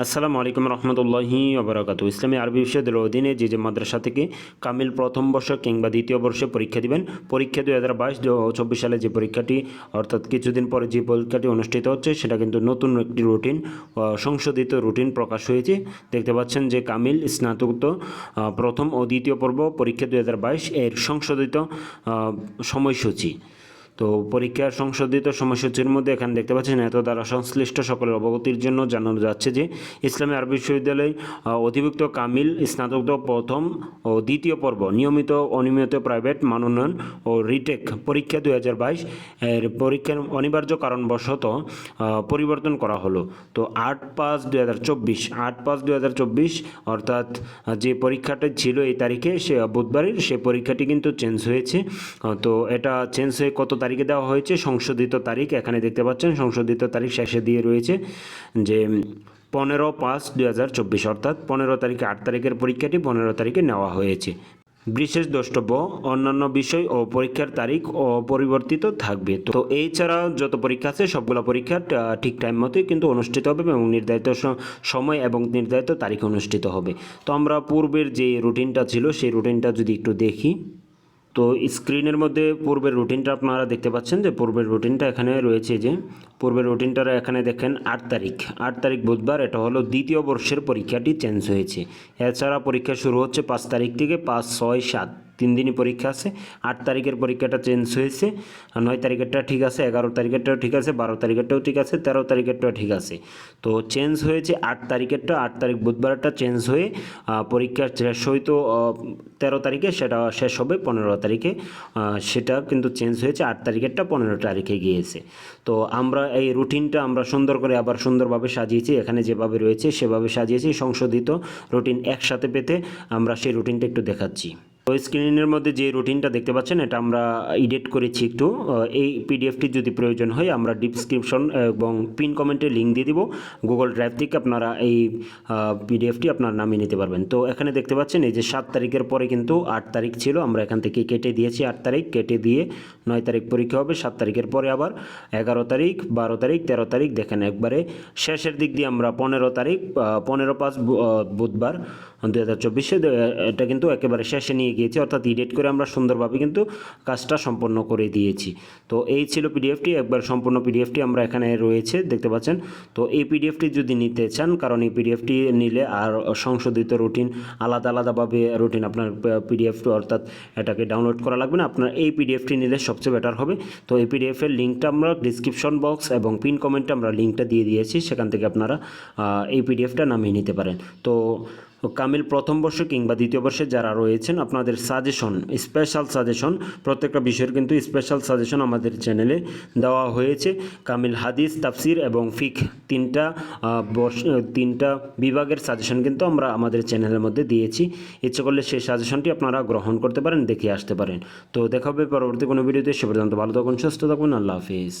আসসালামু আলাইকুম রহমতুল্লাহি আবরাকাত ইসলামী আরবি বিশ্ববিদ্যালয়ের অধীনে যে যে মাদ্রাসা থেকে কামিল প্রথম বর্ষ কিংবা দ্বিতীয় বর্ষে পরীক্ষা দিবেন, পরীক্ষা দুই হাজার বাইশ চব্বিশ সালে যে পরীক্ষাটি, অর্থাৎ কিছুদিন পরে যে পরীক্ষাটি অনুষ্ঠিত হচ্ছে, সেটা কিন্তু নতুন একটি রুটিন সংশোধিত রুটিন প্রকাশ হয়েছে। দেখতে পাচ্ছেন যে কামিল স্নাতকোত্তর প্রথম ও দ্বিতীয় পর্ব পরীক্ষা দুই হাজার বাইশ এর সংশোধিত সময়সূচি। তো পরীক্ষার সংশোধিত সময়সূচির মধ্যে এখানে দেখতে পাচ্ছেন এত দ্বারা সংশ্লিষ্ট সকলের অবগতির জন্য জানানো যাচ্ছে যে ইসলামী আরবি বিশ্ববিদ্যালয় অধিভুক্ত কামিল স্নাতকোত্তর প্রথম ও দ্বিতীয় পর্ব, নিয়মিত অনিয়মিত প্রাইভেট মানোন্নয়ন ও রিটেক পরীক্ষা দুই হাজার বাইশ এর পরীক্ষার অনিবার্য কারণবশত পরিবর্তন করা হলো। তো আট পাঁচ দু হাজার চব্বিশ, আট পাঁচ দুই হাজার চব্বিশ অর্থাৎ যে পরীক্ষাটা ছিল এই তারিখে সে, বুধবারের সে পরীক্ষাটি কিন্তু চেঞ্জ হয়েছে। তো এটা চেঞ্জ হয়ে কত তারিখে দেওয়া হয়েছে, সংশোধিত তারিখ, এখানে দেখতে পাচ্ছেন, সংশোধিত তারিখ শেষে দিয়ে রয়েছে যে পনেরো পাঁচ দু হাজার চব্বিশ, অর্থাৎ পনেরো তারিখে আট তারিখের পরীক্ষাটি পনেরো তারিখে নেওয়া হয়েছে। বিশেষ দ্রষ্টব্য, অন্যান্য বিষয় ও পরীক্ষার তারিখ অপরিবর্তিত থাকবে। তো এই ছাড়া যত পরীক্ষা আছে, সবগুলো পরীক্ষা ঠিক টাইম মতোই কিন্তু অনুষ্ঠিত হবে এবং নির্ধারিত সময় এবং নির্ধারিত তারিখ অনুষ্ঠিত হবে। তো আমরা পূর্বের যে রুটিনটা ছিল, সেই রুটিনটা যদি একটু দেখি। তো স্ক্রিনের মধ্যে পূর্বের রুটিনটা আপনারা দেখতে পাচ্ছেন যে পূর্বের রুটিনটা এখানে রয়েছে যে, পূর্বের রুটিনটা এখানে দেখেন আট তারিখ। আট তারিখ বুধবার, এটা হলো দ্বিতীয় বর্ষের পরীক্ষাটি চেঞ্জ হয়েছে। এছাড়া পরীক্ষা শুরু হচ্ছে পাঁচ তারিখ থেকে পাঁচ, ছয়, সাত। তিন দিনই পরীক্ষা আছে। আট তারিখের পরীক্ষাটা চেঞ্জ হয়েছে। নয় তারিখেরটা ঠিক আছে, এগারো তারিখেরটাও ঠিক আছে, বারো তারিখেরটাও ঠিক আছে, তেরো তারিখেরটাও ঠিক আছে। তো চেঞ্জ হয়েছে আট তারিখেরটা, আট তারিখ বুধবারটা চেঞ্জ হয়ে পরীক্ষা শেষ হয়তো তেরো তারিখে সেটা শেষ হবে, পনেরো তারিখে সেটা কিন্তু চেঞ্জ হয়েছে, আট তারিখেরটা পনেরো তারিখে গিয়েছে। তো আমরা এই রুটিনটা আমরা সুন্দর করে আবার সুন্দরভাবে সাজিয়েছি, এখানে যেভাবে রয়েছে সেভাবে সাজিয়েছি, সংশোধিত রুটিন একসাথে পেতে আমরা সেই রুটিনটা একটু দেখাচ্ছি। তো স্ক্রিনের মধ্যে যে রুটিনটা দেখতে পাচ্ছেন, এটা আমরা এডিট করেছি একটু। এই পিডিএফটি যদি প্রয়োজন হয়, আমরা ডিসক্রিপশন এবং পিন কমেন্টে লিঙ্ক দিয়ে দিব। গুগল ড্রাইভ থেকে আপনারা এই পিডিএফটি আপনার নামিয়ে নিতে পারবেন। তো এখানে দেখতে পাচ্ছেন, এই যে সাত তারিখের পরে কিন্তু আট তারিখ ছিল। আমরা এখান থেকে কেটে দিয়েছি আট তারিখ। কেটে দিয়ে নয় তারিখ পরীক্ষা হবে, সাত তারিখের পরে আবার এগারো তারিখ, বারো তারিখ, তেরো তারিখ। দেখেন একবারে শেষের দিক দিয়ে আমরা পনেরো তারিখ পনেরো পাঁচ বুধবার। দু হাজার চব্বিশে এটা কিন্তু একেবারে শেষে নিয়ে গিয়েছি, অর্থাৎ এডিট করে আমরা সুন্দরভাবে কিন্তু কাজটা সম্পন্ন করে দিয়েছি। তো এই ছিল পিডিএফটি একবার সম্পূর্ণ পিডিএফটি আমরা এখানে রয়েছে, দেখতে পাচ্ছেন? তো এই পিডিএফটি যদি নিতে চান, কারণ এই পিডিএফটি নিলে আর সংশোধিত রুটিন, আলাদা আলাদাভাবে রুটিন আপনার পিডিএফ অর্থাৎ এটাকে ডাউনলোড করা লাগবে না, আপনার এই পিডিএফটি নিলে সবচেয়ে বেটার হবে। তো এই পিডিএফের লিঙ্কটা আমরা ডিসক্রিপশন বক্স এবং পিন কমেন্টে আমরা লিঙ্কটা দিয়ে দিয়েছি, সেখান থেকে আপনারা এই পিডিএফটা নামিয়ে নিতে পারেন। তো কামিল প্রথম বর্ষ কিংবা দ্বিতীয় বর্ষে যারা রয়েছেন, আপনাদের সাজেশন স্পেশাল সাজেশন প্রত্যেকটা বিষয়ের কিন্তু স্পেশাল সাজেশন আমাদের চ্যানেলে দেওয়া হয়েছে। কামিল হাদিস, তাফসির এবং ফিক তিনটা বর্ষ, তিনটা বিভাগের সাজেশন কিন্তু আমরা আমাদের চ্যানেলের মধ্যে দিয়েছি। ইচ্ছে করলে সেই সাজেশনটি আপনারা গ্রহণ করতে পারেন, দেখে আসতে পারেন। তো দেখা হবে পরবর্তী কোনো ভিডিওতে সে পর্যন্ত ভালো থাকুন, সুস্থ থাকুন, আল্লাহ হাফিজ।